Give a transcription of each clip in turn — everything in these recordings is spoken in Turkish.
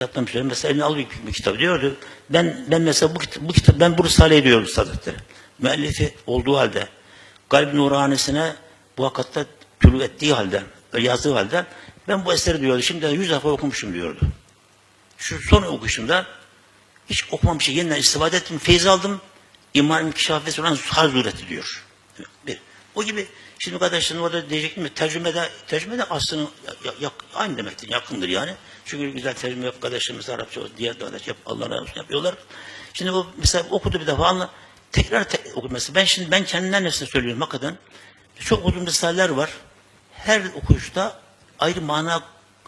Yaptığım şey mesela eline al bir, bir kitap diyordu. Ben ben mesela bu kitap, bu kitap ben bu Risale'yi diyorum Sadık'tır. Müellifi olduğu halde kalp nuranesine bu hakikatte tülü ettiği halde yazdığı halde ben bu eseri diyordu. Şimdi yüz defa okumuşum diyordu. Şu son okuşumda hiç okumamış şey yeniden istifade ettim. Feyiz aldım. İnkişafesi olan hal sureti diyor. Bir. O gibi şimdi kardeşlerim orada diyecek mi? Tercümede, tercümede aslında aynı demektir. Yakındır yani. Çünkü güzel tercüme yap kardeşlerimiz Arapça, diğer kardeş yap, Allah razı yapıyorlar. Şimdi bu mesela okudu bir defa anla. Tekrar tek, oku mesela. Ben şimdi ben kendimden nefsine söylüyorum hakikaten. Çok uzun risaleler var. Her okuyuşta ayrı mana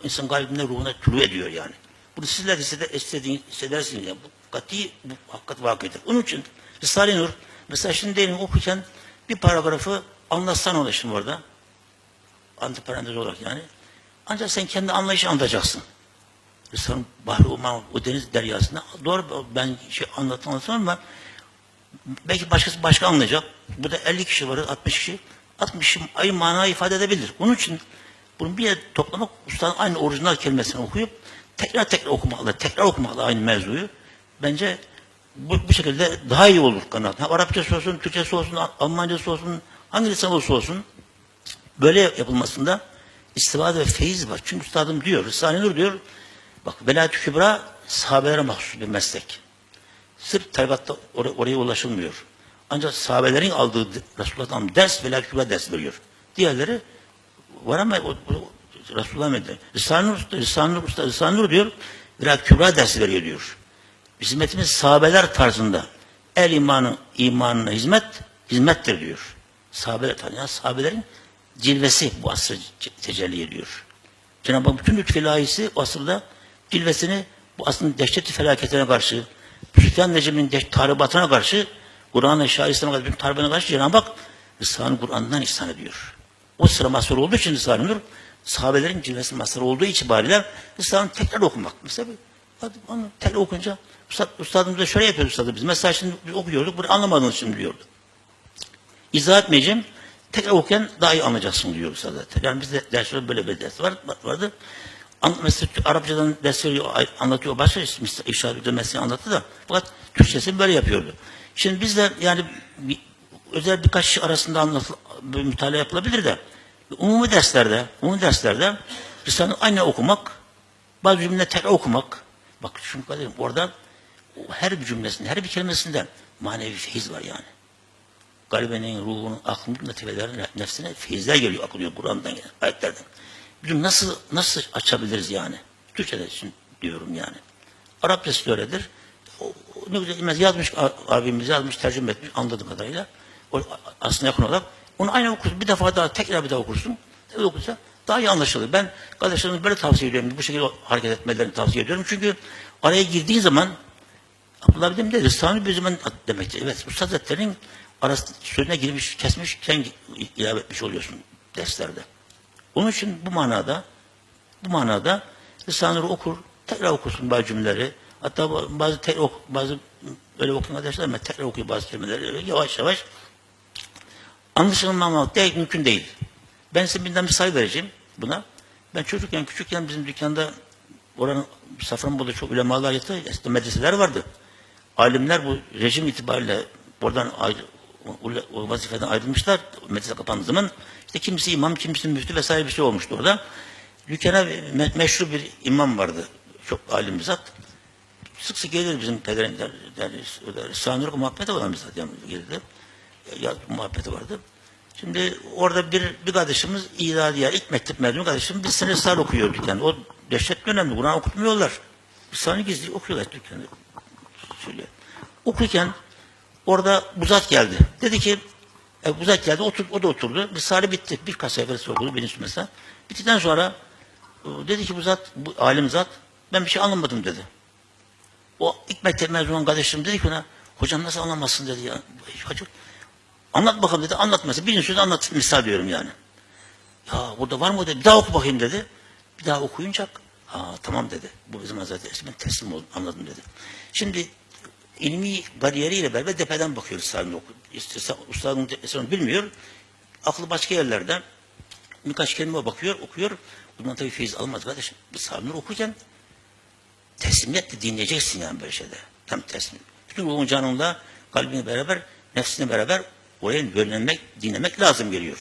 insan kalbine, ruhuna tülü ediyor yani. Bunu sizler hisseder, istediğiniz, hissedersiniz. Yani. Bu kati, bu hakikat vakidir. Onun için Risale-i Nur, mesela şimdi diyelim okurken bir paragrafı anlatsan ona şimdi orada. Antiparantez olarak yani. Ancak sen kendi anlayışı anlatacaksın. Risale'nin bahri o, o deniz deryasında. Doğru ben şey anlatan anlatamam ama belki başkası başka anlayacak. Burada 50 kişi var, 60 kişi. 60 kişi aynı manayı ifade edebilir. Onun için bunu bir yere toplamak, ustanın aynı orijinal kelimesini okuyup tekrar tekrar okumakla, tekrar okumakla aynı mevzuyu bence bu, bu şekilde daha iyi olur kanaat. Ha, Arapçası olsun, Türkçesi olsun, Almancası olsun, hangi lisan olursa olsun böyle yapılmasında istifade ve feyiz var. Çünkü üstadım diyor, Risale-i Nur diyor, bak velayet-i kübra sahabelere mahsus bir meslek. Sırf tarifatta or- oraya ulaşılmıyor. Ancak sahabelerin aldığı Resulullah'tan ders velayet-i kübra ders veriyor. Diğerleri var ama o, o, Resulullah Mehmet. Risale-i Nur, Risale-i Nur, Risale-i Nur diyor, velayet-i kübra dersi veriyor diyor. Hizmetimiz sahabeler tarzında. El imanı imanına hizmet, hizmettir diyor. Sahabeler tarzında. Yani sahabelerin cilvesi bu asrı ce- tecelli ediyor. Cenab-ı Hak bütün lütfu ilahisi o asırda cilvesini bu asrın dehşetli felaketine karşı, Necmi'nin de- tahribatına karşı, Kur'an-ı Şah İslam'a bütün tahribatına karşı Cenab-ı Hak Risale-i Kur'an'dan ihsan ediyor. O sıra mazhar olduğu için Risale-i Nur, sahabelerin cilvesi mazhar olduğu itibariyle Risale'ni tekrar okumak. Mesela onu tekrar okunca Ustad, ustadımız da şöyle yapıyordu ustadımız. Biz mesela şimdi biz okuyorduk, bunu anlamadınız şimdi diyordu. İzah etmeyeceğim. Tekrar okuyan daha iyi anlayacaksın diyor Üstad zaten. Yani bizde derslerde böyle bir ders var, vardı. Mesela Arapçadan ders veriyor, anlatıyor. Başka işaret mesleği anlattı da. Fakat Türkçesini böyle yapıyordu. Şimdi bizde yani bir, özel birkaç kişi arasında anlatıl, mütalaa yapılabilir de umumi derslerde, umumi derslerde Risale'yi aynı okumak, bazı cümleleri tekrar okumak. Bak şunu kaderim, orada her bir cümlesinde, her bir kelimesinde manevi feyiz var yani kalbenin, ruhunun, aklının latifelerine, nefsine feyizler geliyor, akılıyor Kur'an'dan ayetlerden. Bunu nasıl nasıl açabiliriz yani? Türkçe'de için diyorum yani. Arapçası da öyledir. O, ne güzel yazmış abimiz yazmış, tercüme etmiş anladığım kadarıyla. O, aslında yakın olarak. Onu aynı okursun. Bir defa daha tekrar bir daha okursun. Tekrar okursa daha iyi anlaşılır. Ben kardeşlerime böyle tavsiye ediyorum. Bu şekilde hareket etmelerini tavsiye ediyorum. Çünkü araya girdiğin zaman Abdullah bin de bir zaman demektir. Evet, Ustad Hazretleri'nin arası, sözüne girmiş, kesmiş, sen ilave etmiş oluyorsun derslerde. Onun için bu manada, bu manada Nur'u okur, tekrar okursun bazı cümleleri. Hatta bazı tekrar ok, bazı öyle okuyan arkadaşlar ama tekrar okuyor bazı kelimeleri. Öyle yavaş yavaş anlaşılmamak değil, mümkün değil. Ben size bir misal vereceğim buna. Ben çocukken, küçükken bizim dükkanda oranın Safranbolu'da çok ulemalar yattı. Medreseler vardı. Alimler bu rejim itibariyle oradan o, o vazifeden ayrılmışlar. Medrese kapandığı zaman işte kimisi imam, kimisi müftü vesaire bir şey olmuştu orada. Dükkana me- meşhur bir imam vardı. Çok alim bir zat. Sık sık gelir bizim pederin Sanırık muhabbeti olan bir zat yani gelirdi. Ya, muhabbeti vardı. Şimdi orada bir, bir kardeşimiz İdadiye, ilk mektep mezunu kardeşimiz bir sene risale okuyor dükkanda. O dehşetli önemli. Kur'an okutmuyorlar. Risale gizli okuyorlar dükkanda. Şöyle. Okurken orada bu zat geldi. Dedi ki e, bu zat geldi, otur, o da oturdu. Risale bitti. Bir sayfası okudu birinci mesela. Bittikten sonra e, dedi ki bu zat, bu alim zat, ben bir şey anlamadım dedi. O ilk mektep mezunu kardeşim dedi ki ona, hocam nasıl anlamazsın dedi ya. Hacı, anlat bakalım dedi, anlatmasın. Birinci sözü anlat, misal diyorum yani. Ya burada var mı dedi, bir daha oku bakayım dedi. Bir daha okuyunca, ha tamam dedi. Bu bizim Hazreti ben teslim oldum, anladım dedi. Şimdi ilmi bariyeriyle beraber tepeden oku. İşte ustadın eserini bilmiyor. Aklı başka yerlerde. Birkaç kelime bakıyor, okuyor. Bundan tabii feyiz almaz kardeşim. Bu Sami okurken Teslimiyetle dinleyeceksin yani böyle şeyde. Tam teslim. Bütün ruhun canınla kalbini beraber, nefsini beraber oraya yönlenmek, dinlemek lazım geliyor.